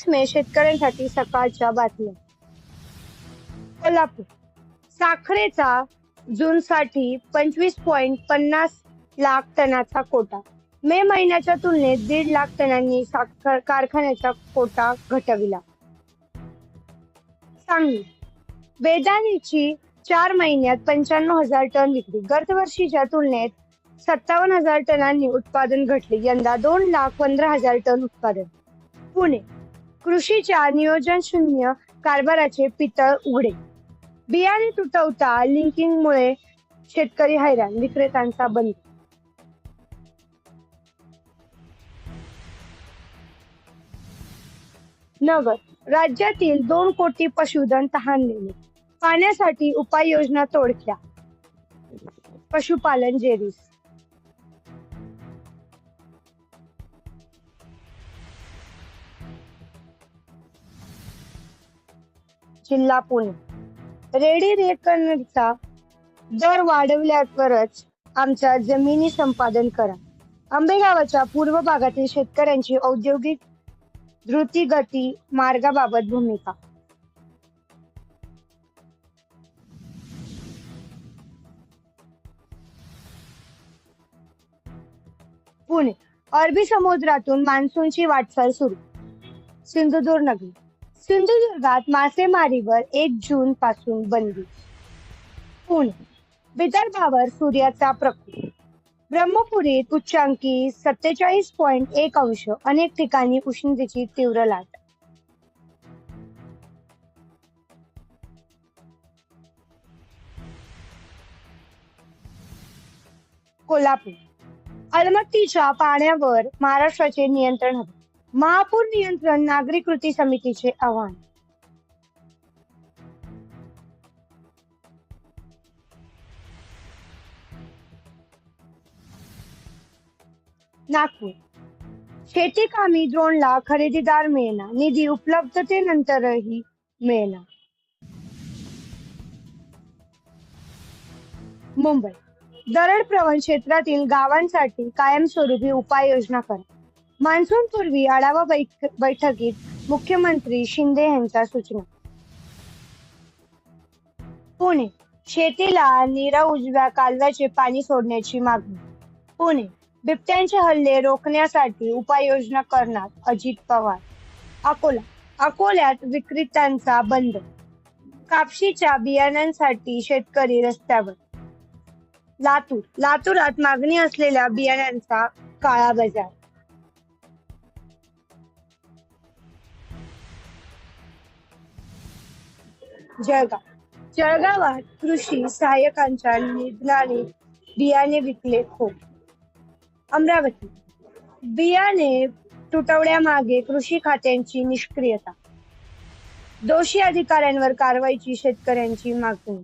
एकवीस मे शेतकऱ्यांसाठी सकाळच्या बातम्या. कोल्हापूर. साखरेचा जूनसाठी पंचवीस पॉइंट पन्नास लाख टनाचा कोटा. मे महिन्याच्या तुलनेत दीड लाख टनांनी साखर कारखान्याचा कोटा घटविला. सांगली. बेदाणीची चार महिन्यात पंच्याण्णव हजार टन विक्री. गतवर्षीच्या तुलनेत सत्तावन्न हजार टनांनी उत्पादन घटले. यंदा दोन लाख पंधरा हजार टन उत्पादन. पुणे. कृषीच्या नियोजन शून्य कारभाराचे पितळ उघडे. बियाणे तुटवता लिंकिंगमुळे शेतकरी हैराण विक्रेत्यांचा बंद. नगर राज्यातील दोन कोटी पशुधन तहानलेले. पाण्यासाठी उपाययोजना तोडक्या. पशुपालन जेरीस जिल्हा पुणे. रेडी रेकनचा दर वाढवल्यावरच आमच्या जमिनी संपादन करा. आंबेगावाच्या पूर्व भागातील शेतकऱ्यांची औद्योगिक द्रुतीगती मार्गाबाबत भूमिका. पुणे अरबी समुद्रातून मान्सूनची वाटचाल सुरू. सिंधुदुर्ग नगरी. सिंधुदुर्गात मासेमारीवर एक जून पासून बंदी. पुणे विदर्भावर सूर्याचा प्रकोप. ब्रह्मपुरीत उच्चांकी सत्तेचाळीस पॉइंट एक अंश अनेक ठिकाणी उष्णतेची तीव्र लाट. कोल्हापूर. अलमट्टीच्या पाण्यावर महाराष्ट्राचे नियंत्रण हवे. महापूर नियंत्रण नागरी कृती समितीचे आव्हान. नागपूर. शेती कामी ड्रोनला खरेदीदार मिळणार निधी उपलब्धतेनंतरही मिळणार मुंबई. दरड प्रवण क्षेत्रातील गावांसाठी कायमस्वरूपी उपाययोजना करा. मान्सून पूर्वी आढावा बैठकीत मुख्यमंत्री शिंदे यांच्या सूचना. पुणे शेतीला नीरा उजव्या कालव्याचे पाणी सोडण्याची मागणी. पुणे बिबट्यांचे हल्ले रोखण्यासाठी उपाययोजना करणार अजित पवार. अकोला अकोल्यात विक्रेत्यांचा बंद. कापशीच्या बियाण्यांसाठी शेतकरी रस्त्यावर. लातूर लातूरात मागणी असलेल्या बियाण्यांचा काळा बाजार. जळगाव. जळगावात कृषी सहाय्यकांच्या निधनाने बियाणे विकले खूप. अमरावती. बियाणे तुटवड्यामागे कृषी खात्यांची निष्क्रियता. दोषी अधिकाऱ्यांवर कारवाईची शेतकऱ्यांची मागणी.